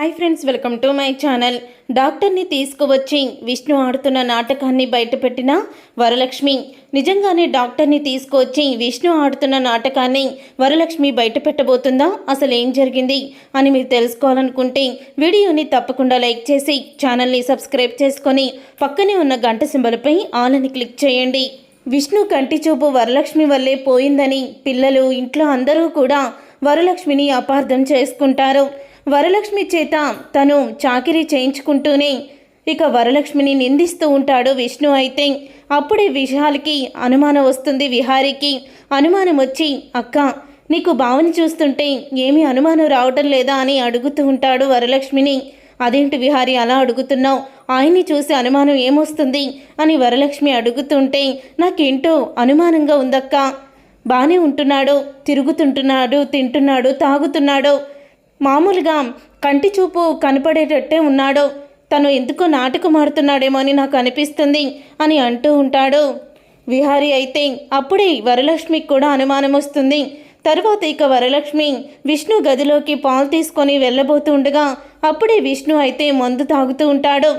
Hi friends welcome to my channel డాక్టర్ని తీసుకువచ్చి విష్ణు ఆడుతున్న నాటకాన్ని బయటపెట్టిన వరలక్ష్మి. నిజంగానే డాక్టర్ని తీసుకువచ్చి విష్ణు ఆడుతున్న నాటకాన్ని వరలక్ష్మి బయట పెట్టబోతుందా అసలు ఏం జరిగింది? అని మీరు తెలుసుకోవాలనుకుంటే వీడియోని తప్పకుండా లైక్ చేసి ఛానల్ని సబ్స్క్రైబ్ చేసుకొని పక్కనే ఉన్న గంట సింబలపై ఆల్ క్లిక్ చేయండి. విష్ణు కంటి చూపు వరలక్ష్మి వల్లే పోయిందని పిల్లలు ఇంట్లో అందరూ కూడా వరలక్ష్మిని అపార్థం చేసుకుంటారు. వరలక్ష్మి చేత తను చాకిరీ చేయించుకుంటూనే ఇక వరలక్ష్మిని నిందిస్తూ ఉంటాడు విష్ణు అయితే. అప్పుడే విశాల్కి అనుమానం వస్తుంది. విహారికి అనుమానం వచ్చి అక్క నీకు భావని చూస్తుంటే ఏమీ అనుమానం రావటం లేదా? అని అడుగుతూ ఉంటాడు వరలక్ష్మిని. అదేంటి విహారి అలా అడుగుతున్నావు? ఆయన్ని చూసి అనుమానం ఏమొస్తుంది? అని వరలక్ష్మి అడుగుతుంటే నాకేంటో అనుమానంగా ఉందక్క. బాగానే ఉంటున్నాడు తిరుగుతుంటున్నాడు తింటున్నాడు తాగుతున్నాడు. మామూలుగా కంటి చూపు కనపడేటట్టే ఉన్నాడు. తను ఎందుకో నాటకమాడుతున్నాడేమో అని నాకు అనిపిస్తుంది అని అంటూ ఉంటాడు. విహారి అయితే అప్పుడే వరలక్ష్మికి కూడా అనుమానం వస్తుంది. తర్వాత ఇక వరలక్ష్మి విష్ణు గదిలోకి పాలు తీసుకొని వెళ్ళబోతూ ఉండగా అప్పుడే విష్ణు అయితే మందు తాగుతూ ఉంటాడు.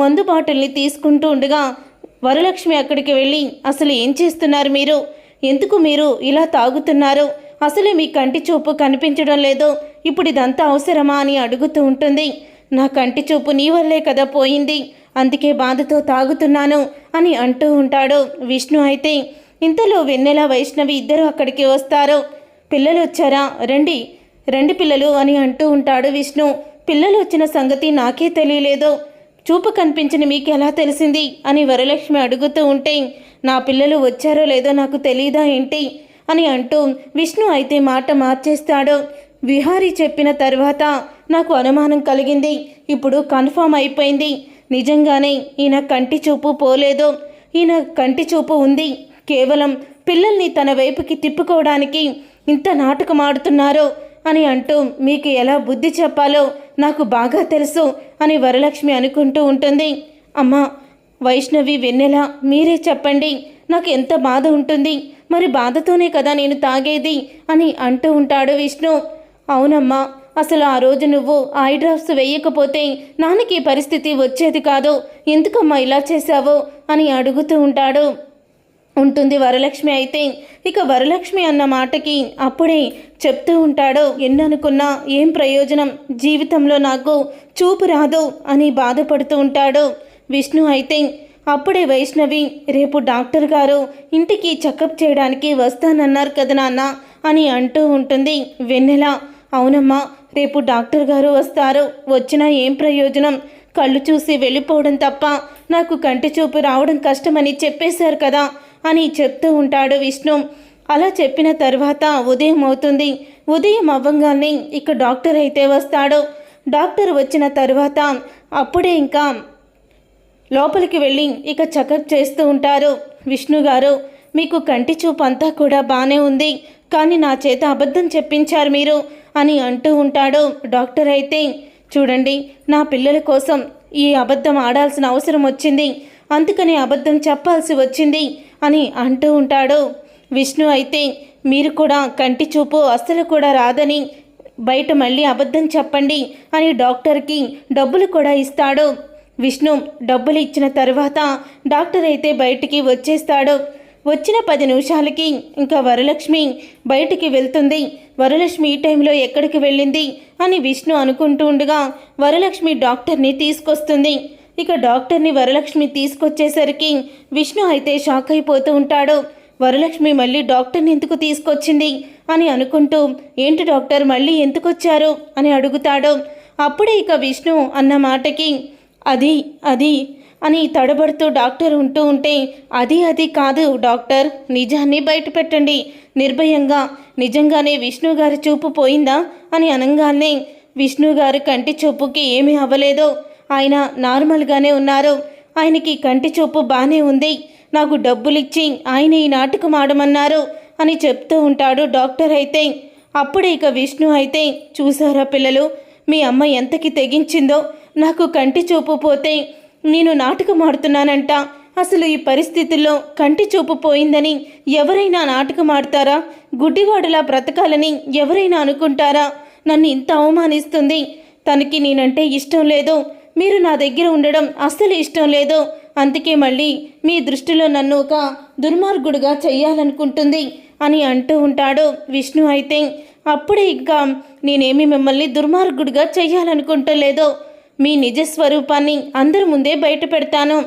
మందు బాటిల్ని తీసుకుంటూ ఉండగా వరలక్ష్మి అక్కడికి వెళ్ళి అసలు ఏం చేస్తున్నారు మీరు? ఎందుకు మీరు ఇలా తాగుతున్నారు? అసలు మీ కంటి చూపు కనిపించడం లేదు. ఇప్పుడు ఇదంతా అవసరమా అని అడుగుతూ ఉంటుంది. నా కంటి చూపు నీ వల్లే కదా పోయింది. అందుకే బాధతో తాగుతున్నాను అని అంటూ ఉంటాడు. విష్ణు అయితే ఇంతలో వెన్నెల వైష్ణవి ఇద్దరు అక్కడికి వస్తారు. పిల్లలు వచ్చారా? రండి రండి పిల్లలు అని అంటూ ఉంటాడు విష్ణు. పిల్లలు వచ్చిన సంగతి నాకే తెలియలేదు. చూపు కనిపించిన మీకు ఎలా తెలిసింది? అని వరలక్ష్మి అడుగుతూ ఉంటే నా పిల్లలు వచ్చారో లేదో నాకు తెలియదా ఏంటి? అని అంటూ విష్ణు అయితే మాట మార్చేస్తాడు. విహారీ చెప్పిన తర్వాత నాకు అనుమానం కలిగింది. ఇప్పుడు కన్ఫామ్ అయిపోయింది. నిజంగానే ఈయన కంటి చూపు పోలేదు. ఈయన కంటి చూపు ఉంది. కేవలం పిల్లల్ని తన వైపుకి తిప్పుకోవడానికి ఇంత నాటకం ఆడుతున్నారు అని అంటూ మీకు ఎలా బుద్ధి చెప్పాలో నాకు బాగా తెలుసు అని వరలక్ష్మి అనుకుంటూ ఉంటుంది. అమ్మా వైష్ణవి వెన్నెల మీరే చెప్పండి. నాకు ఎంత బాధ ఉంటుంది. మరి బాధతోనే కదా నేను తాగేది? అని అంటూ ఉంటాడు విష్ణు. అవునమ్మా అసలు ఆ రోజు నువ్వు ఐ డ్రాప్స్ వేయకపోతే నాన్నకి పరిస్థితి వచ్చేది కాదు. ఎందుకమ్మా ఇలా చేశావు? అని అడుగుతూ ఉంటాడు. ఉంటుంది వరలక్ష్మి అయితే. ఇక వరలక్ష్మి అన్న మాటకి అప్పుడే చెప్తూ ఉంటాడు. ఎన్ననుకున్నా ఏం ప్రయోజనం? జీవితంలో నాకు చూపు రాదు అని బాధపడుతూ ఉంటాడు విష్ణు అయితే. అప్పుడే వైష్ణవి రేపు డాక్టర్ గారు ఇంటికి చెకప్ చేయడానికి వస్తానన్నారు కదా నాన్న అని అంటూ ఉంటుంది వెన్నెల. అవునమ్మా రేపు డాక్టర్ గారు వస్తారు. వచ్చినా ఏం ప్రయోజనం? కళ్ళు చూసి వెళ్ళిపోవడం తప్ప నాకు కంటి చూపు రావడం కష్టమని చెప్పేశారు కదా అని చెప్తూ ఉంటాడు విష్ణు. అలా చెప్పిన తర్వాత ఉదయం అవుతుంది. ఉదయం అవ్వంగానే ఇక డాక్టర్ అయితే వస్తాడు. డాక్టర్ వచ్చిన తర్వాత అప్పుడే ఇంకా లోపలికి వెళ్ళి ఇక చెకప్ చేస్తూ ఉంటారు. విష్ణు గారు మీకు కంటి చూపు అంతా కూడా బాగానే ఉంది. కానీ నా చేత అబద్ధం చెప్పించారు మీరు అని అంటూ ఉంటాడు డాక్టర్ అయితే. చూడండి నా పిల్లల కోసం ఈ అబద్ధం ఆడాల్సిన అవసరం వచ్చింది. అందుకని అబద్ధం చెప్పాల్సి వచ్చింది అని అంటూ ఉంటాడు. విష్ణు అయితే మీరు కూడా కంటి చూపు అస్సలు కూడా రాదని బయట మళ్ళీ అబద్ధం చెప్పండి అని డాక్టర్కి డబ్బులు కూడా ఇస్తాడు. విష్ణు డబ్బులు ఇచ్చిన తర్వాత డాక్టర్ అయితే బయటికి వచ్చేస్తాడు. వచ్చిన పది నిమిషాలకి ఇంకా వరలక్ష్మి బయటికి వెళ్తుంది. వరలక్ష్మి ఈ టైంలో ఎక్కడికి వెళ్ళింది అని విష్ణు అనుకుంటూ ఉండగా వరలక్ష్మి డాక్టర్ని తీసుకొస్తుంది. ఇక డాక్టర్ని వరలక్ష్మి తీసుకొచ్చేసరికి విష్ణు అయితే షాక్ అయిపోతూ ఉంటాడు. వరలక్ష్మి మళ్ళీ డాక్టర్ని ఎందుకు తీసుకొచ్చింది అని అనుకుంటూ ఏంటి డాక్టర్ మళ్ళీ ఎందుకు వచ్చారు అని అడుగుతాడు. అప్పుడే ఇక విష్ణు అన్న మాటకి అది అది అని తడబడుతూ డాక్టర్ ఉంటూ ఉంటే అది అది కాదు డాక్టర్. నిజాన్ని బయట పెట్టండి నిర్భయంగా నిజంగానే విష్ణు గారి చూపు పోయిందా అని అనగానే విష్ణు గారి కంటి చూపుకి ఏమీ అవ్వలేదు. ఆయన నార్మల్గానే ఉన్నారు. ఆయనకి కంటి చూపు బాగానే ఉంది. నాకు డబ్బులిచ్చి ఆయన ఈ నాటకం ఆడమన్నారు అని చెప్తూ ఉంటాడు డాక్టర్ అయితే. అప్పుడే ఇక విష్ణు అయితే చూసారా పిల్లలు? మీ అమ్మ ఎంతకి తెగించిందో నాకు కంటి చూపు పోతే నేను నాటకం ఆడుతున్నానంట. అసలు ఈ పరిస్థితుల్లో కంటి చూపు పోయిందని ఎవరైనా నాటకం ఆడతారా? గుడ్డివాడులా బ్రతకాలని ఎవరైనా అనుకుంటారా? నన్ను ఇంత అవమానిస్తుంది. తనకి నేనంటే ఇష్టం లేదు. మీరు నా దగ్గర ఉండడం అస్సలు ఇష్టం లేదు. అందుకే మళ్ళీ మీ దృష్టిలో నన్ను ఒక దుర్మార్గుడుగా చెయ్యాలనుకుంటుంది అని అంటూ ఉంటాడు విష్ణు అయితే. అప్పుడే ఇంకా నేనేమి మిమ్మల్ని దుర్మార్గుడిగా చెయ్యాలనుకుంటలేదు మీ నిజ స్వరూపాన్ని అందరి ముందే బయట పెడతాను.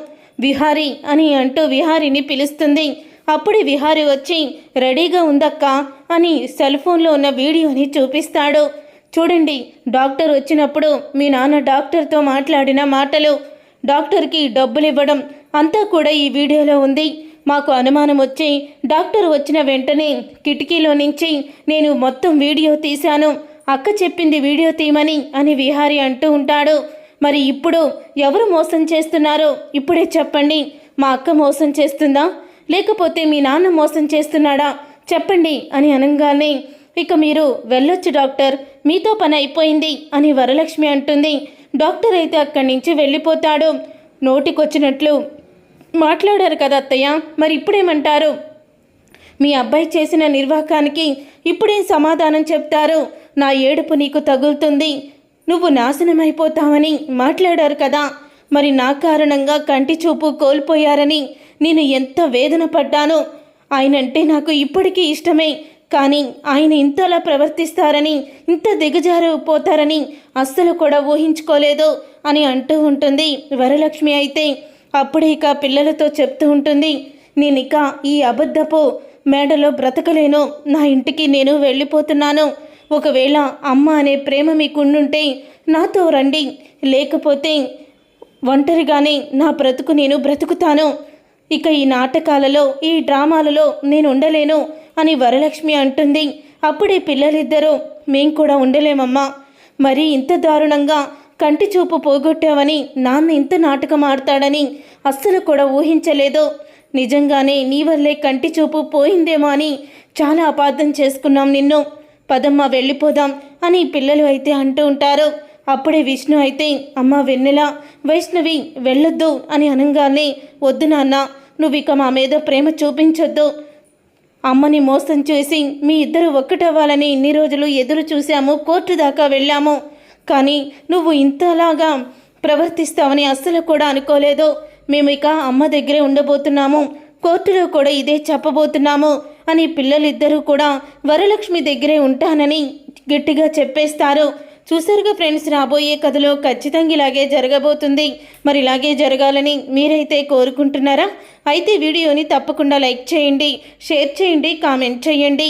విహారి అని అంటూ విహారిని పిలుస్తుంది. అప్పుడే విహారి వచ్చి రెడీగా ఉందక్క అని సెల్ ఫోన్లో ఉన్న వీడియోని చూపిస్తాడు. చూడండి డాక్టర్ వచ్చినప్పుడు మీ నాన్న డాక్టర్తో మాట్లాడిన మాటలు. డాక్టర్కి డబ్బులు ఇవ్వడం అంతా కూడా ఈ వీడియోలో ఉంది. మాకు అనుమానం వచ్చి డాక్టర్ వచ్చిన వెంటనే కిటికీలో నుంచి నేను మొత్తం వీడియో తీశాను. అక్క చెప్పింది వీడియో తీయమని అని విహారి అంటూ ఉంటాడు. మరి ఇప్పుడు ఎవరు మోసం చేస్తున్నారో ఇప్పుడే చెప్పండి. మా అక్క మోసం చేస్తుందా? లేకపోతే మీ నాన్న మోసం చేస్తున్నాడా? చెప్పండి అని అనగానే ఇక మీరు వెళ్ళొచ్చు డాక్టర్. మీతో పని అయిపోయింది అని వరలక్ష్మి అంటుంది. డాక్టర్ అయితే అక్కడి నుంచి వెళ్ళిపోతాడు. నోటికొచ్చినట్లు మాట్లాడారు కదా అత్తయ్య. మరి ఇప్పుడేమంటారు? మీ అబ్బాయి చేసిన నిర్వాహకానికి ఇప్పుడేం సమాధానం చెప్తారు? నా ఏడుపు నీకు తగులుతుంది. నువ్వు నాశనమైపోతావని మాట్లాడారు కదా. మరి నా కారణంగా కంటి చూపు కోల్పోయారని నేను ఎంత వేదన పడ్డానో. ఆయనంటే నాకు ఇప్పటికీ ఇష్టమే. కానీ ఆయన ఇంతలా ప్రవర్తిస్తారని ఇంత దిగజారు పోతారని అస్సలు కూడా ఊహించుకోలేదు అని అంటూ ఉంటుంది వరలక్ష్మి అయితే. అప్పుడే ఇక పిల్లలతో చెప్తూ ఉంటుంది నేను ఇక ఈ అబద్ధపు మేడలో బ్రతకలేను. నా ఇంటికి నేను వెళ్ళిపోతున్నాను. ఒకవేళ అమ్మ అనే ప్రేమ మీకుండుంటే నాతో రండి. లేకపోతే ఒంటరిగానే నా బ్రతుకు నేను బ్రతుకుతాను. ఇక ఈ నాటకాలలో ఈ డ్రామాలలో నేను ఉండలేను అని వరలక్ష్మి అంటుంది. అప్పుడే పిల్లలిద్దరూ మేం కూడా ఉండలేమమ్మా. మరి ఇంత దారుణంగా కంటి చూపు పోగొట్టావని నాన్న ఇంత నాటకం ఆడతాడని అస్సలు కూడా ఊహించలేదు. నిజంగానే నీ వల్లే కంటి చూపు పోయిందేమో అని చాలా అపార్థం చేసుకున్నాం నిన్ను. పదమ్మ వెళ్ళిపోదాం అని పిల్లలు అయితే అంటూ ఉంటారు. అప్పుడే విష్ణు అయితే అమ్మ వెన్నెల వైష్ణవి వెళ్ళొద్దు అని అనగానే వద్దు నాన్న నువ్వు ఇక మా మీద ప్రేమ చూపించొద్దు. అమ్మని మోసం చేసి మీ ఇద్దరు ఒక్కటవ్వాలని ఇన్ని రోజులు ఎదురు చూశాము కోర్టు దాకా వెళ్ళాము. కానీ నువ్వు ఇంతలాగా ప్రవర్తిస్తావని అస్సలు కూడా అనుకోలేదు. మేము ఇక అమ్మ దగ్గరే ఉండబోతున్నాము. కోర్టులో కూడా ఇదే చెప్పబోతున్నాము అని పిల్లలిద్దరూ కూడా వరలక్ష్మి దగ్గరే ఉంటానని గట్టిగా చెప్పేస్తారు. చూసారుగా ఫ్రెండ్స్ రాబోయే కథలో ఖచ్చితంగా ఇలాగే జరగబోతుంది. మరి ఇలాగే జరగాలని మీరైతే కోరుకుంటున్నారా? అయితే వీడియోని తప్పకుండా లైక్ చేయండి షేర్ చేయండి కామెంట్ చేయండి.